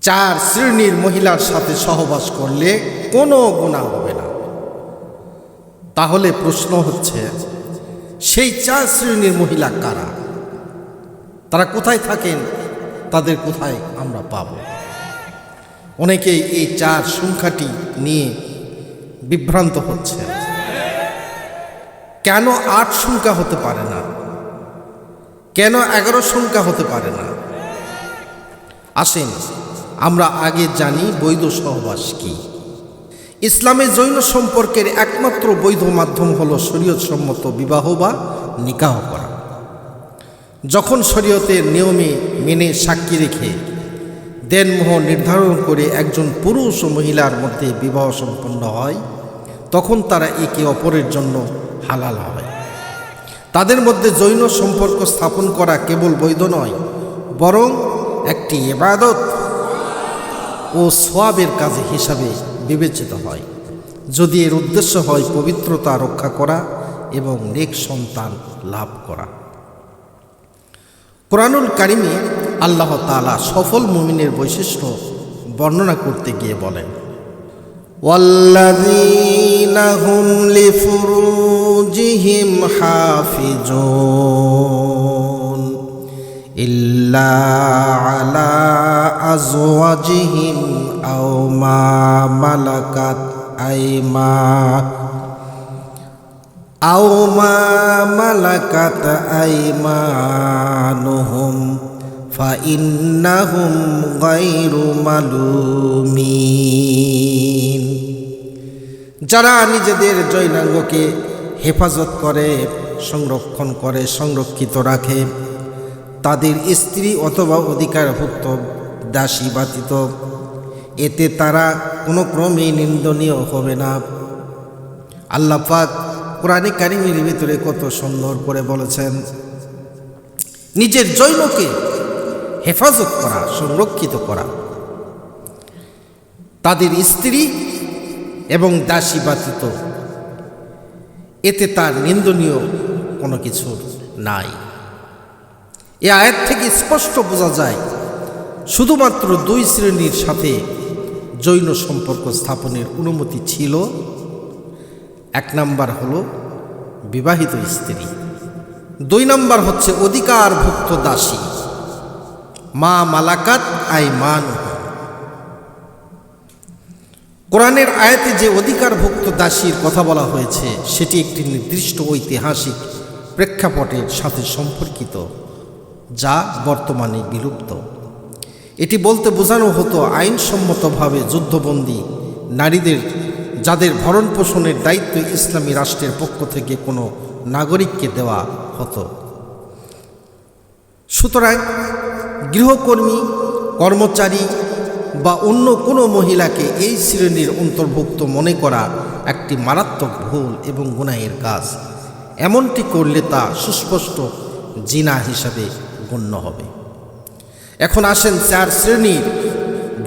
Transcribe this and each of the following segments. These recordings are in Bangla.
চার শ্রেণির মহিলার সাথে সহবাস করলে কোনো গুণা হবে না। তাহলে প্রশ্ন হচ্ছে, সেই চার শ্রেণির মহিলা কারা? তারা কোথায় থাকেন? তাদের কোথায় আমরা পাব? অনেকেই এই চার সংখ্যাটি নিয়ে বিভ্রান্ত হচ্ছে। কেন আট সংখ্যা হতে পারে না? কেন এগারো সংখ্যা হতে পারে না? আসেন আমরা আগে জানি বৈধ সহবাস কি। ইসলামে জৈন সম্পর্কের একমাত্র বৈধ মাধ্যম হলো শরীয়তসম্মত বিবাহ বা নিকাহ করা। যখন শরীয়তের নিয়মে মেনে সাক্ষী রেখে দেনমোহ নির্ধারণ করে একজন পুরুষ ও মহিলার মধ্যে বিবাহ সম্পন্ন হয়, তখন তারা একে অপরের জন্য হালাল হয়। তাদের মধ্যে জৈন সম্পর্ক স্থাপন করা কেবল বৈধ নয়, বরং একটি এবাদত ও সোয়াবের কাজ হিসাবে বিবেচিত হয় যদি এর উদ্দেশ্য হয় পবিত্রতা রক্ষা করা এবং নেক সন্তান লাভ করা কোরআনুল কারিমে আল্লাহ তালা সফল মুমিনের বৈশিষ্ট্য বর্ণনা করতে গিয়ে বলেন والذين هم لفروجهم حافظون إلا على أزواجهم أو ما ملكت أيمانهم أو ما ملكت أيمانهم فإنهم غير ملومين যারা নিজেদের জৈনাঙ্গকে হেফাজত করে সংরক্ষণ করে সংরক্ষিত রাখে তাদের স্ত্রী অথবা অধিকারভুক্ত দাসী বাতিত। এতে তারা কোনো ক্রমেই নিন্দনীয় হবে না। আল্লাহ পাক কোরআনে কারিমের ভিতরে কত সুন্দর করে বলেছেন, নিজের জৈনকে হেফাজত করা, সংরক্ষিত করা। তাদের স্ত্রী এবং দাসী বাতিত, এতে তার নিন্দনীয় কোনো কিছু নাই। এ আয়াত থেকে স্পষ্ট বোঝা যায় শুধুমাত্র দুই শ্রেণির সাথে জৈন সম্পর্ক স্থাপনের অনুমতি ছিল। এক নাম্বার হলো বিবাহিত স্ত্রী। দুই নাম্বার হচ্ছে অধিকারভুক্ত দাসী। মা মালাকাত, আই মান কোরআনের আয়াতে যে অধিকারভুক্ত দাসীর কথা বলা হয়েছে, সেটি একটি নির্দিষ্ট ঐতিহাসিক প্রেক্ষাপটের সাথে সম্পর্কিত, যা বর্তমানে বিলুপ্ত। এটি বলতে বোঝানো হতো আইনসম্মতভাবে যুদ্ধবন্দী নারীদের, যাদের ভরণ পোষণের দায়িত্ব ইসলামী রাষ্ট্রের পক্ষ থেকে কোনো নাগরিককে দেওয়া হতো। সুতরাং গৃহকর্মী, কর্মচারী বা অন্য কোনো মহিলাকে এই শ্রেণির অন্তর্ভুক্ত মনে করা একটি মারাত্মক ভুল এবং গুনাহের কাজ। এমনটি করলে তা সুস্পষ্ট জিনা হিসাবে গণ্য হবে। এখন আসেন চার শ্রেণির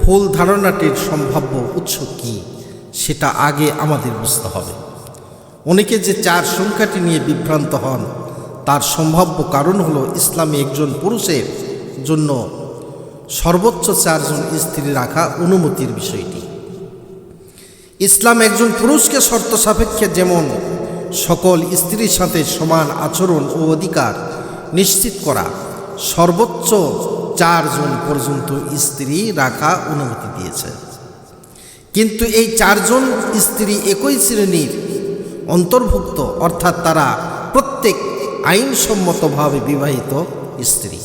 ভুল ধারণাটির সম্ভাব্য উৎস কি? সেটা আগে আমাদের বুঝতে হবে। অনেকে যে চার সংখ্যাটি নিয়ে বিভ্রান্ত হন, তার সম্ভাব্য কারণ হলো ইসলামে একজন পুরুষের জন্য সর্বোচ্চ চারজন স্ত্রী রাখা অনুমতির বিষয়টি। ইসলাম একজন পুরুষকে শর্ত সাপেক্ষে যেমন সকল স্ত্রীর সাথে সমান আচরণ ও অধিকার নিশ্চিত করা, সর্বোচ্চ চারজন পর্যন্ত স্ত্রী রাখা অনুমতি দিয়েছে। কিন্তু এই চারজন স্ত্রী একই শ্রেণির অন্তর্ভুক্ত, অর্থাৎ তারা প্রত্যেক আইনসম্মতভাবে বিবাহিত স্ত্রী।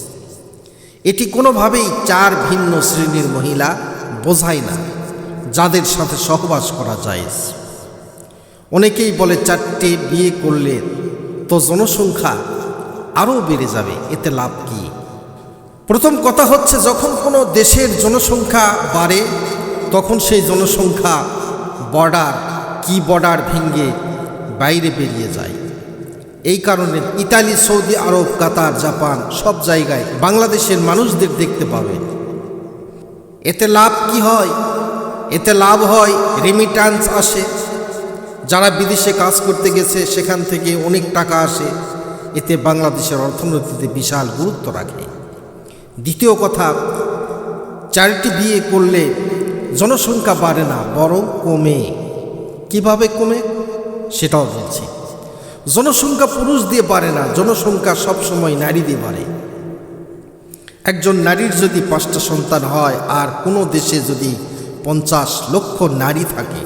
এটি কোনোভাবেই চার ভিন্ন শ্রেণির মহিলা বোঝায় না, যাদের সাথে সহবাস করা যায়। অনেকেই বলে, চারটে বিয়ে করলে তো জনসংখ্যা আরও বেড়ে যাবে, এতে লাভ কি? প্রথম কথা হচ্ছে, যখন কোনো দেশের জনসংখ্যা বাড়ে, তখন সেই জনসংখ্যা বর্ডার, কি বর্ডার ভেঙে বাইরে বেরিয়ে যায়। এই কারণে Italy, Saudi Arab, Qatar, Japan সব জায়গায় বাংলাদেশের মানুষদের দেখতে পাবে। এতে লাভ কি হয়? এতে লাভ হয় রেমিটান্স আসে। যারা বিদেশে কাজ করতে গেছে, সেখান থেকে অনেক টাকা আসে। এতে বাংলাদেশের অর্থনীতিতে বিশাল গুরুত্ব রাখে। দ্বিতীয় কথা, চারটি বিয়ে করলে জনসংখ্যা বাড়ে না, বরং কমে। কীভাবে কমে? সেটাও বলছি। জনসংখ্যা পুরুষ দিয়ে বাড়ে না, জনসংখ্যা সবসময় নারী দিয়ে বাড়ে। একজন নারীর যদি পাঁচটা সন্তান হয়, আর কোনো দেশে যদি পঞ্চাশ লক্ষ নারী থাকে,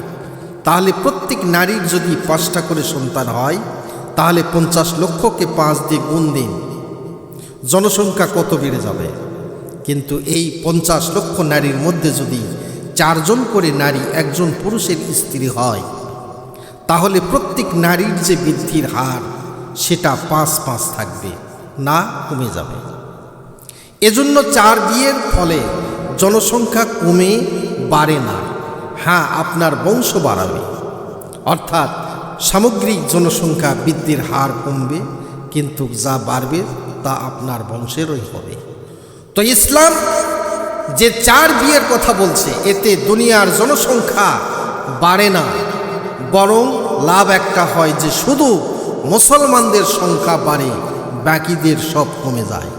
তাহলে প্রত্যেক নারীর যদি পাঁচটা করে সন্তান হয়, তাহলে পঞ্চাশ লক্ষকে পাঁচ দিয়ে গুণ দিন। জনসংখ্যা কত বেড়ে যাবে? কিন্তু এই পঞ্চাশ লক্ষ নারীর মধ্যে যদি চারজন করে নারী একজন পুরুষের স্ত্রী হয়, তাহলে প্রত্যেক নারীর যে বৃদ্ধির হার, সেটা পাঁচ পাঁচ থাকবে, না কমে যাবে। এজন্য চার বিয়ের ফলে জনসংখ্যা কমে বাড়ে না। হ্যাঁ আপনার বংশ বাড়াবে। অর্থাৎ সামগ্রিক জনসংখ্যা বৃদ্ধির হার কমবে, কিন্তু যা বাড়বে তা আপনার বংশেরই হবে। তো ইসলাম যে চার বিয়ের কথা বলছে, এতে দুনিয়ার জনসংখ্যা বাড়ে না, বরং লাভ একটা হয় যে শুধু মুসলমানদের সংখ্যা বাড়ে, বাকিদের সব কমে যায়।